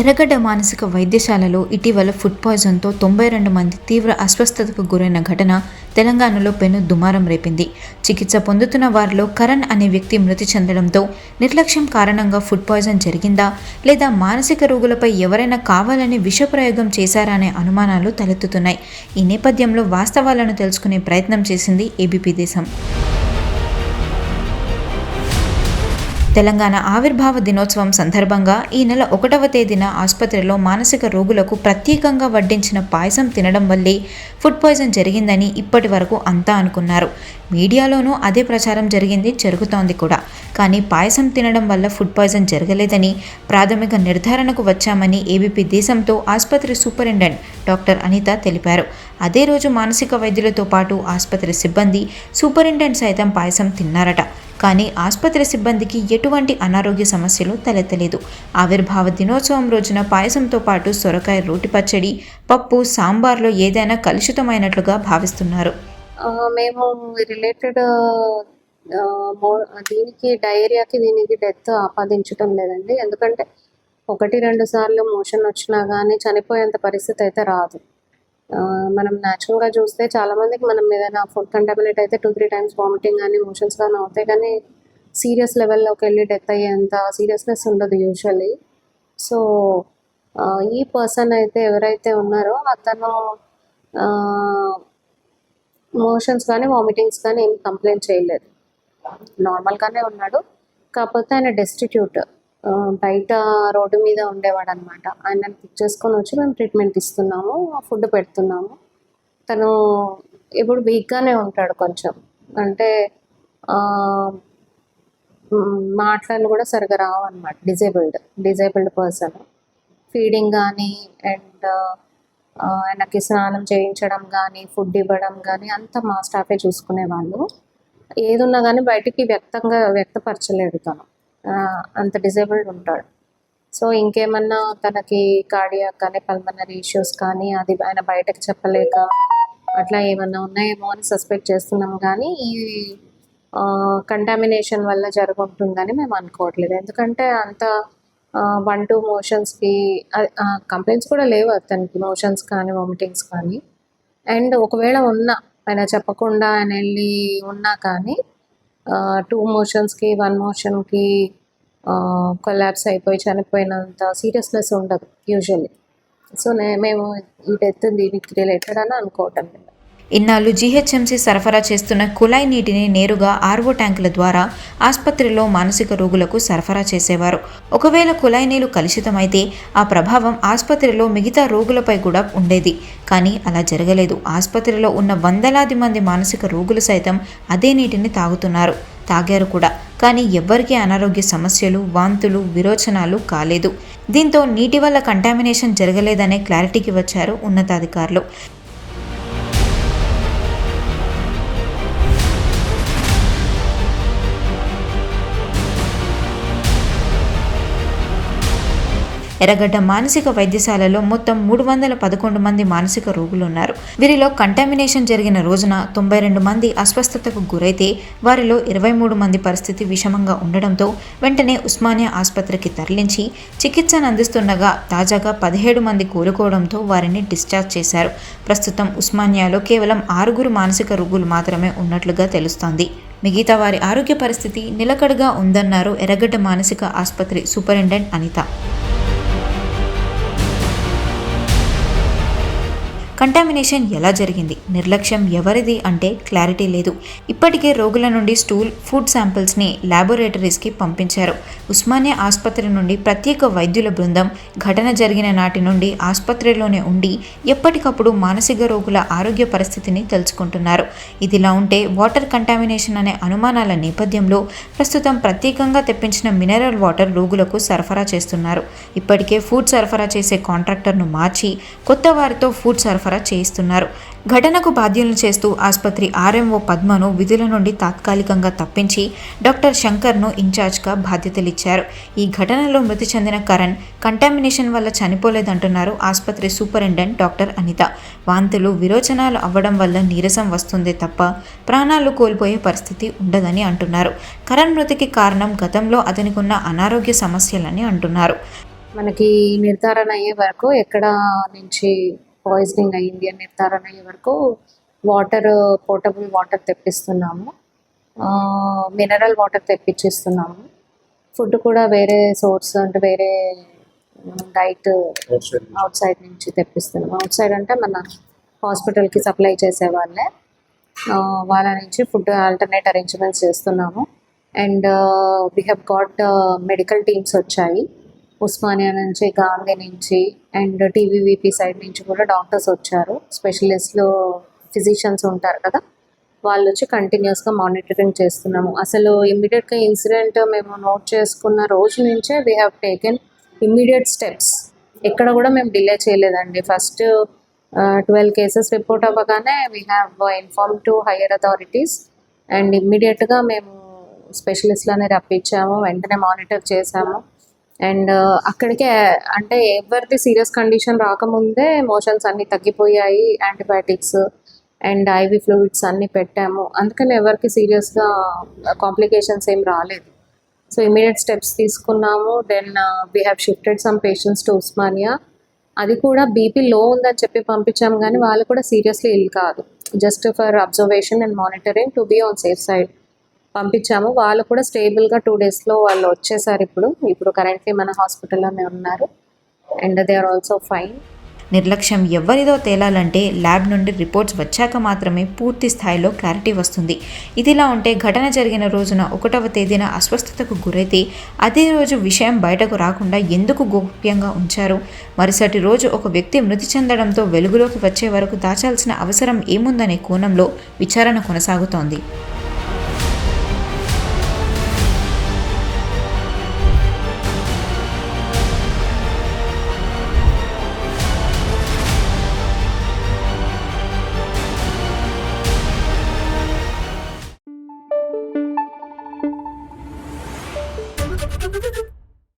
ఎర్రగడ్డ మానసిక వైద్యశాలలో ఇటీవల ఫుడ్ పాయిజన్తో తొంభై రెండు మంది తీవ్ర అస్వస్థతకు గురైన ఘటన తెలంగాణలో పెను దుమారం రేపింది. చికిత్స పొందుతున్న వారిలో కరణ్ అనే వ్యక్తి మృతి చెందడంతో నిర్లక్ష్యం కారణంగా ఫుడ్ పాయిజన్ జరిగిందా లేదా మానసిక రోగులపై ఎవరైనా కావాలని విషప్రయోగం చేశారా అనే అనుమానాలు తలెత్తుతున్నాయి. ఈ నేపథ్యంలో వాస్తవాలను తెలుసుకునే ప్రయత్నం చేసింది ఏబీపీ దేశం. తెలంగాణ ఆవిర్భావ దినోత్సవం సందర్భంగా ఈ నెల ఒకటవ తేదీన ఆసుపత్రిలో మానసిక రోగులకు ప్రత్యేకంగా వడ్డించిన పాయసం తినడం వల్లే ఫుడ్ పాయిజన్ జరిగిందని ఇప్పటి వరకు అంతా అనుకున్నారు. మీడియాలోనూ అదే ప్రచారం జరిగింది జరుగుతోంది కూడా. కానీ పాయసం తినడం వల్ల ఫుడ్ పాయిజన్ జరగలేదని ప్రాథమిక నిర్ధారణకు వచ్చామని ఏబీపీ దేశంతో ఆసుపత్రి సూపరింటెండెంట్ డాక్టర్ అనిత తెలిపారు. అదే రోజు మానసిక వైద్యులతో పాటు ఆసుపత్రి సిబ్బంది సూపరింటెండెంట్ సైతం పాయసం తిన్నారట. కానీ ఆసుపత్రి సిబ్బందికి ఎటువంటి అనారోగ్య సమస్యలు తలెత్తలేదు. ఆవిర్భావ దినోత్సవం రోజున పాయసంతో పాటు సొరకాయ రోటి పచ్చడి పప్పు సాంబార్లో ఏదైనా కలుషితమైనట్లుగా భావిస్తున్నారు. మేము రిలేటెడ్ దీనికి డయేరియాకి దీనికి డెత్ ఆపాదించటం లేదండి. ఎందుకంటే ఒకటి రెండు సార్లు మోషన్ వచ్చినా కానీ చనిపోయేంత పరిస్థితి అయితే రాదు. మనం న్యాచురల్గా చూస్తే చాలా మందికి మనం ఏదైనా ఫుడ్ కంటామినేట్ అయితే టూ త్రీ టైమ్స్ వామిటింగ్ కానీ మోషన్స్ కానీ అవుతాయి. కానీ సీరియస్ లెవెల్లోకి వెళ్ళి డెత్ అయ్యేంత సీరియస్నెస్ ఉండదు యూజువల్లీ సో ఈ పర్సన్ అయితే ఎవరైతే ఉన్నారో అతను మోషన్స్ కానీ వామిటింగ్స్ కానీ ఏం కంప్లైంట్ చేయలేదు. నార్మల్గానే ఉన్నాడు. కాకపోతే ఆయన డెస్టిట్యూట్ బయట రోడ్డు మీద ఉండేవాడు అనమాట ఆయన పిక్ చేసుకొని వచ్చి మేము ట్రీట్మెంట్ ఇస్తున్నాము ఫుడ్ పెడుతున్నాము. తను ఇప్పుడు వీక్గానే ఉంటాడు కొంచెం. అంటే మాటలు కూడా సరిగా రావు అనమాట డిజేబుల్డ్ డిజేబుల్డ్ పర్సన్. ఫీడింగ్ కానీ అండ్ ఆయనకి స్నానం చేయించడం కానీ ఫుడ్ ఇవ్వడం కానీ అంతా మా స్టాఫే చూసుకునేవాళ్ళు. ఏదున్నా కానీ బయటికి వ్యక్తంగా వ్యక్తపరచలేడు తను. అంత డిజేబుల్డ్ ఉంటాడు. సో ఇంకేమన్నా తనకి కార్డియాక్ కానీ పల్మనరీ ఇష్యూస్ కానీ అది ఆయన బయటకు చెప్పలేక అట్లా ఏమన్నా ఉన్నాయేమో అని సస్పెక్ట్ చేస్తున్నాం కానీ ఈ కంటామినేషన్ వల్ల జరుగుంటుందని మేము అనుకోవట్లేదు. ఎందుకంటే అంత వన్ టూ మోషన్స్కి కంప్లైంట్స్ కూడా లేవు అతనికి. మోషన్స్ కానీ వామిటింగ్స్ కానీ. అండ్ ఒకవేళ ఉన్నా ఆయన చెప్పకుండా ఆయన వెళ్ళి ఉన్నా కానీ టూ మోషన్స్కి వన్ మోషన్కి కొలాబ్స్ అయిపోయి చనిపోయినంత సీరియస్నెస్ ఉండదు యూజువల్లీ సో నే మేము ఈ డెత్ దీనికి రిలేటెడ్ అని అనుకోవటం లేదు. ఇన్నాళ్ళు జీహెచ్ఎంసీ సరఫరా చేస్తున్న కుళాయి నీటిని నేరుగా ఆర్వో ట్యాంకుల ద్వారా ఆసుపత్రిలో మానసిక రోగులకు సరఫరా చేసేవారు. ఒకవేళ కుళాయి నీరు కలుషితమైతే ఆ ప్రభావం ఆసుపత్రిలో మిగతా రోగులపై కూడా ఉండేది. కానీ అలా జరగలేదు. ఆసుపత్రిలో ఉన్న వందలాది మంది మానసిక రోగులు సైతం అదే నీటిని తాగుతున్నారు. తాగారు కూడా. కానీ ఎవ్వరికీ అనారోగ్య సమస్యలు వాంతులు విరోచనాలు కాలేదు. దీంతో నీటి వల్ల కంటామినేషన్ జరగలేదనే క్లారిటీకి వచ్చారు ఉన్నతాధికారులు. ఎర్రగడ్డ మానసిక వైద్యశాలలో మొత్తం మూడు వందల పదకొండు మంది మానసిక రోగులు ఉన్నారు వీరిలో కంటామినేషన్ జరిగిన రోజున తొంభై రెండు మంది అస్వస్థతకు గురైతే వారిలో ఇరవై మూడు మంది పరిస్థితి విషమంగా ఉండడంతో వెంటనే ఉస్మానియా ఆసుపత్రికి తరలించి చికిత్సను అందిస్తుండగా తాజాగా పదిహేడు మంది కోలుకోవడంతో వారిని డిశ్చార్జ్ చేశారు. ప్రస్తుతం ఉస్మానియాలో కేవలం ఆరుగురు మానసిక రోగులు మాత్రమే ఉన్నట్లుగా తెలుస్తోంది. మిగతా వారి ఆరోగ్య పరిస్థితి నిలకడగా ఉందన్నారు ఎర్రగడ్డ మానసిక ఆసుపత్రి సూపరింటెండెంట్ అనిత. కంటామినేషన్ ఎలా జరిగింది? నిర్లక్ష్యం ఎవరిది అంటే క్లారిటీ లేదు. ఇప్పటికే రోగుల నుండి స్టూల్ ఫుడ్ శాంపిల్స్ని ల్యాబొరేటరీస్కి పంపించారు. ఉస్మానియా ఆసుపత్రి నుండి ప్రత్యేక వైద్యుల బృందం ఘటన జరిగిన నాటి నుండి ఆసుపత్రిలోనే ఉండి ఎప్పటికప్పుడు మానసిక రోగుల ఆరోగ్య పరిస్థితిని తెలుసుకుంటున్నారు. ఇదిలా ఉంటే వాటర్ కంటామినేషన్ అనే అనుమానాల నేపథ్యంలో ప్రస్తుతం ప్రత్యేకంగా తెప్పించిన మినరల్ వాటర్ రోగులకు సరఫరా చేస్తున్నారు. ఇప్పటికే ఫుడ్ సరఫరా చేసే కాంట్రాక్టర్ను మార్చి కొత్త వారితో ఫుడ్ సరఫరా చేయిస్తున్నారు. ఘటనకు బాధ్యులను చేస్తూ ఆసుపత్రి ఆర్ఎంఓ పద్మను విధుల నుండి తాత్కాలికంగా తప్పించి డాక్టర్ శంకర్ను ఇన్ఛార్జ్గా బాధ్యతలిచ్చారు. ఈ ఘటనలో మృతి చెందిన కరణ్ కంటామినేషన్ వల్ల చనిపోలేదంటున్నారు ఆసుపత్రి సూపరింటెండెంట్ డాక్టర్ అనిత. వాంతులు విరోచనాలు అవ్వడం వల్ల నీరసం వస్తుంది తప్ప ప్రాణాలు కోల్పోయే పరిస్థితి ఉండదని అంటున్నారు. కరణ్ మృతికి కారణం గతంలో అతనికున్న అనారోగ్య సమస్యలని అంటున్నారు. మనకి నిర్ధారణ అయ్యే వరకు ఎక్కడ నుంచి పాయిజనింగ్ అయ్యింది అని నిర్ధారణ అయ్యే వరకు వాటర్ పోర్టబుల్ వాటర్ తెప్పిస్తున్నాము. మినరల్ వాటర్ తెప్పించిస్తున్నాము. ఫుడ్ కూడా వేరే సోర్స్ అంటే వేరే డైట్ అవుట్ సైడ్ నుంచి తెప్పిస్తున్నాం అవుట్ సైడ్ అంటే మన హాస్పిటల్కి సప్లై చేసే వాళ్ళే. వాళ్ళ నుంచి ఫుడ్ ఆల్టర్నేట్ అరేంజ్మెంట్స్ చేస్తున్నాము. And we have got medical teams వచ్చాయి. ఉస్మానియా నుంచి గాంధీ నుంచి అండ్ టీవీవీపీ సైడ్ నుంచి కూడా డాక్టర్స్ వచ్చారు. స్పెషలిస్ట్లు ఫిజిషియన్స్ ఉంటారు కదా వాళ్ళు వచ్చి కంటిన్యూస్గా మానిటరింగ్ చేస్తున్నాము. అసలు ఇమ్మీడియట్గా ఇన్సిడెంట్ మేము నోట్ చేసుకున్న రోజు నుంచే we have taken immediate steps ఎక్కడ కూడా మేము డిలే చేయలేదండి. ఫస్ట్ ట్వెల్వ్ కేసెస్ రిపోర్ట్ అవ్వగానే we have inform to higher authorities and ఇమ్మీడియట్గా మేము స్పెషలిస్ట్లనే రప్పించాము వెంటనే మానిటర్ చేసాము అండ్ అక్కడికే అంటే ఎవరిది సీరియస్ కండిషన్ రాకముందే మోషన్స్ అన్నీ తగ్గిపోయాయి యాంటీబయాటిక్స్ అండ్ ఐవి ఫ్లూయిడ్స్ అన్నీ పెట్టాము. అందుకని ఎవరికి సీరియస్గా కాంప్లికేషన్స్ ఏం రాలేదు. సో ఇమీడియట్ స్టెప్స్ తీసుకున్నాము. Then we have shifted some patients to Osmania అది కూడా బీపీ లో ఉందని చెప్పి పంపించాము కానీ వాళ్ళు కూడా సీరియస్లీ ఇల్ కాదు. Just for observation and monitoring to be on safe side పంపించాము. వాళ్ళు కూడా స్టేబుల్గా టూ డేస్లో వాళ్ళు వచ్చేసారు ఇప్పుడు. ఇప్పుడు కరెంట్లీ మన హాస్పిటల్లోనే ఉన్నారు. And they are also fine నిర్లక్ష్యం ఎవరిదో తేలాలంటే ల్యాబ్ నుండి రిపోర్ట్స్ వచ్చాక మాత్రమే పూర్తి స్థాయిలో క్లారిటీ వస్తుంది. ఇదిలా ఉంటే ఘటన జరిగిన రోజున ఒకటవ తేదీన అస్వస్థతకు గురైతే అదే రోజు విషయం బయటకు రాకుండా ఎందుకు గోప్యంగా ఉంచారు? మరుసటి రోజు ఒక వ్యక్తి మృతి చెందడంతో వెలుగులోకి వచ్చే వరకు దాచాల్సిన అవసరం ఏముందనే కోణంలో విచారణ కొనసాగుతోంది.